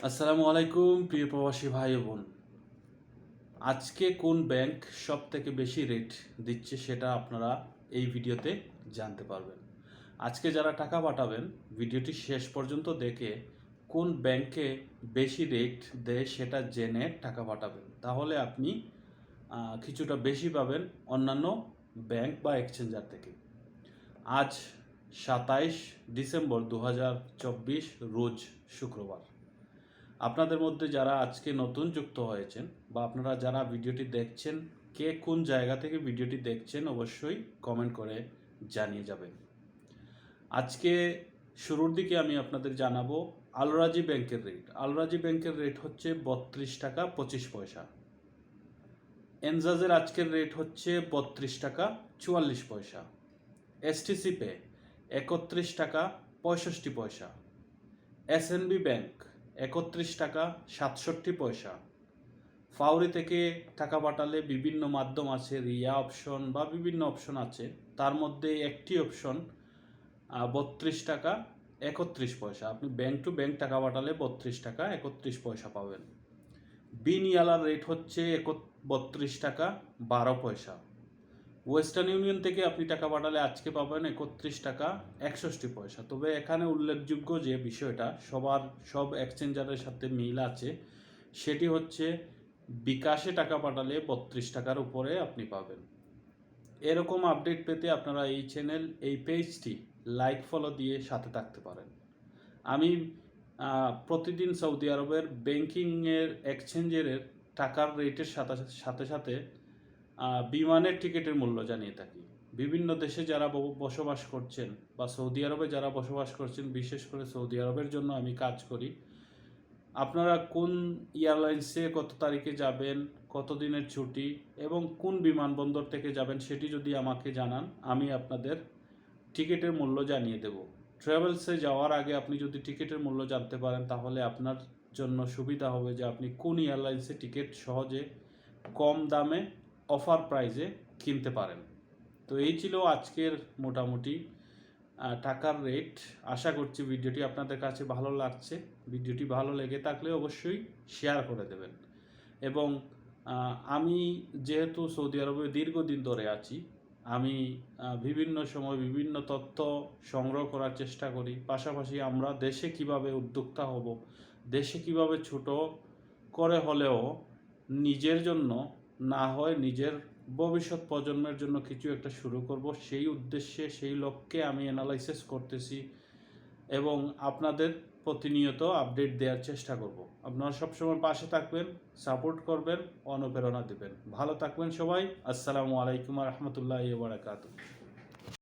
আসসালামু আলাইকুম, প্রিয় প্রবাসী ভাই বোন। আজকে কোন ব্যাংক সব থেকে বেশি রেট দিচ্ছে সেটা আপনারা এই ভিডিওতে জানতে পারবেন। আজকে যারা টাকা পাঠাবেন, ভিডিওটি শেষ পর্যন্ত দেখে কোন ব্যাংকে বেশি রেট দেয় সেটা জেনে টাকা পাঠাবেন। তাহলে আপনি কিছুটা বেশি পাবেন অন্যান্য ব্যাংক বা এক্সচেঞ্জার থেকে। আজ সাতাইশ ডিসেম্বর দু হাজার চব্বিশ, রোজ শুক্রবার। আপনাদের মধ্যে যারা আজকে নতুন যুক্ত হয়েছেন বা আপনারা যারা ভিডিওটি দেখছেন, কে কোন জায়গা থেকে ভিডিওটি দেখছেন অবশ্যই কমেন্ট করে জানিয়ে যাবেন। আজকে শুরুর দিকে আমি আপনাদের জানাব আলরাজি ব্যাংকের রেট আলরাজি ব্যাংকের রেট হচ্ছে বত্রিশ টাকা পঁচিশ পয়সা। এনজাজের আজকের রেট হচ্ছে বত্রিশ টাকা চুয়াল্লিশ পয়সা। এসটিসি পে একত্রিশ টাকা পঁয়ষট্টি পয়সা। এসএনবি ব্যাংক একত্রিশ টাকা সাতষট্টি পয়সা। ফাউরি থেকে টাকা পাঠালে বিভিন্ন মাধ্যম আছে, রিয়া অপশন বা বিভিন্ন অপশন আছে। তার মধ্যে একটি অপশন বত্রিশ টাকা একত্রিশ পয়সা। আপনি ব্যাংক টু ব্যাংক টাকা পাঠালে বত্রিশ টাকা একত্রিশ পয়সা পাবেন। বিনিয়ালার রেট হচ্ছে এক বত্রিশ টাকা বারো পয়সা। ওয়েস্টার্ন ইউনিয়ন থেকে আপনি টাকা পাঠালে আজকে পাবেন একত্রিশ টাকা একষট্টি পয়সা। তবে এখানে উল্লেখযোগ্য যে বিষয়টা, সবার, সব এক্সচেঞ্জারের সাথে মিল আছে, সেটি হচ্ছে বিকাশে টাকা পাঠালে বত্রিশ টাকার উপরে আপনি পাবেন। এরকম আপডেট পেতে আপনারা এই চ্যানেল এই পেজটি লাইক ফলো দিয়ে সাথে থাকতে পারেন। আমি প্রতিদিন সৌদি আরবের ব্যাংকিংয়ের এক্সচেঞ্জের টাকার রেটের সাথে সাথে সাথে বিমানের টিকিটের মূল্য জানিয়ে থাকি। বিভিন্ন দেশে যারা বসবাস করছেন বা সৌদি আরবে যারা বসবাস করছেন, বিশেষ করে সৌদি আরবের জন্য আমি কাজ করি। আপনারা কোন এয়ারলাইন্সে কত তারিখে যাবেন, কত দিনের ছুটি এবং কোন বিমানবন্দর থেকে যাবেন সেটি যদি আমাকে জানান, আমি আপনাদের টিকিটের মূল্য জানিয়ে দেব। ট্রাভেলসে যাওয়ার আগে আপনি যদি টিকিটের মূল্য জানতে পারেন, তাহলে আপনার জন্য সুবিধা হবে যে আপনি কোন এয়ারলাইন্সে টিকিট সহজে কম দামে অফার প্রাইজে কিনতে পারেন। তো এই ছিল আজকের মোটামুটি টাকার রেট আশা করছি ভিডিওটি আপনাদের কাছে ভালো লাগছে। ভিডিওটি ভালো লেগে থাকলে অবশ্যই শেয়ার করে দেবেন। এবং আমি যেহেতু সৌদি আরবে দীর্ঘদিন ধরে আছি, আমি বিভিন্ন সময় বিভিন্ন তথ্য সংগ্রহ করার চেষ্টা করি। পাশাপাশি আমরা দেশে কীভাবে উদ্যোক্তা হব, দেশে কীভাবে ছোট করে হলেও নিজের জন্য না হয় নিজের ভবিষ্যৎ প্রজন্মের জন্য কিছু একটা শুরু করব, সেই উদ্দেশ্যে, সেই লক্ষ্যে আমি অ্যানালাইসিস করতেছি এবং আপনাদের প্রতিনিয়ত আপডেট দেওয়ার চেষ্টা করব। আপনারা সবসময় পাশে থাকবেন সাপোর্ট করবেন, অনুপ্রেরণা দেবেন। ভালো থাকবেন সবাই। আসসালামু আলাইকুম রহমতুল্লাহ বারাকাতু